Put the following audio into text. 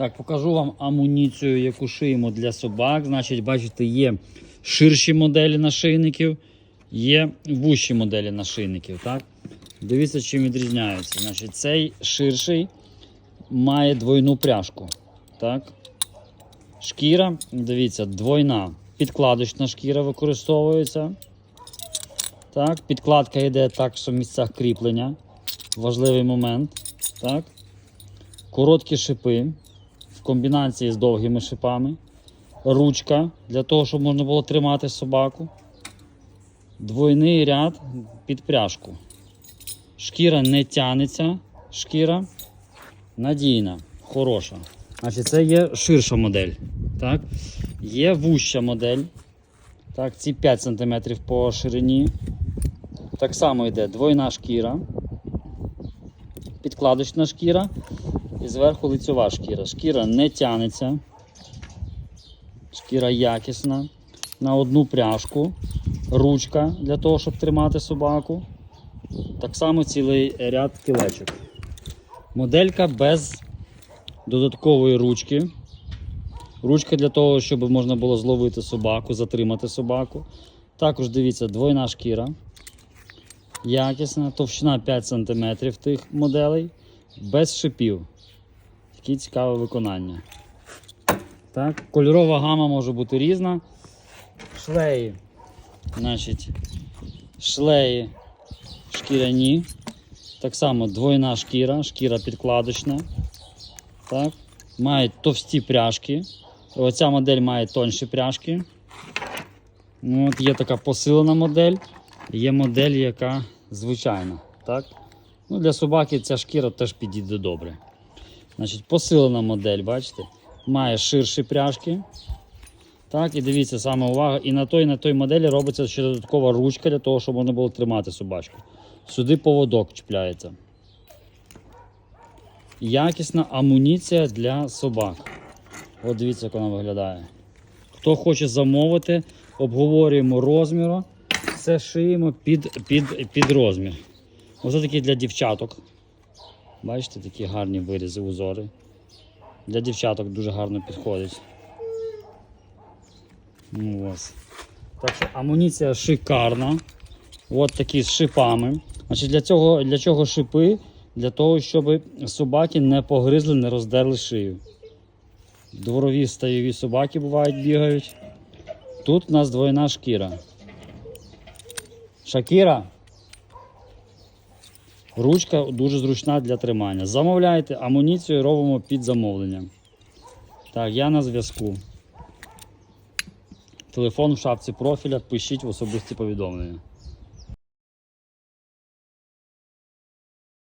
Так, покажу вам амуніцію, яку шиємо для собак. Значить, бачите, є ширші моделі нашийників, є вущі моделі нашийників. Так? Дивіться, чим відрізняються. Значить, цей ширший має двойну пряжку. Так? Шкіра, дивіться, двойна. Підкладочна шкіра використовується. Так, підкладка йде також в місцях кріплення. Важливий момент. Так. Короткі шипи комбінації з довгими шипами. Ручка для того, щоб можна було тримати собаку. Двойний ряд під пряжку. Шкіра не тянеться. Шкіра надійна, хороша. Значить, це є ширша модель. Так? Є вуща модель. Так, ці 5 см по ширині. Так само йде двойна шкіра, підкладочна шкіра і зверху лицьова шкіра. Шкіра не тянеться. Шкіра якісна. На одну пряжку. Ручка для того, щоб тримати собаку. Так само цілий ряд кілечок. Моделька без додаткової ручки. Ручка для того, щоб можна було зловити собаку, затримати собаку. Також дивіться, двойна шкіра. Якісна, товщина 5 см тих моделей, без шипів. Таке цікаве виконання. Так, Кольорова гама може бути різна. Шлеї. Значить, шлеї шкіряні. Так само двойна шкіра, шкіра підкладочна. Так. Мають товсті пряжки. Оця модель має тонші пряжки. Ну, От Є така посилена модель, є модель, яка звичайна. Так? Ну, Для собаки ця шкіра теж підійде добре. Значить, Посилена модель, бачите, має ширші пряжки. Так, І дивіться, саме увага. І на той, на той моделі робиться ще додаткова ручка для того, щоб можна було тримати собачку. Сюди поводок чіпляється. Якісна амуніція для собак. От дивіться, як вона виглядає. Хто хоче замовити, обговорюємо розміру, все шиємо під, під, під розмір. Ось такі для дівчаток. Бачите, такі гарні вирізи, узори. Для дівчаток дуже гарно підходить. Ну, ось. Так що амуніція шикарна. От такі з шипами. Значить, для, цього, для чого шипи? Для того, щоб собаки не погризли, не роздерли шию. Дворові стайові собаки бувають, бігають. Тут у нас двойна шкіра. Шакіра. Ручка дуже зручна для тримання. Замовляйте амуніцію робимо під замовлення. Так, я на зв'язку. Телефон в шапці профіля, пишіть в особисті повідомлення.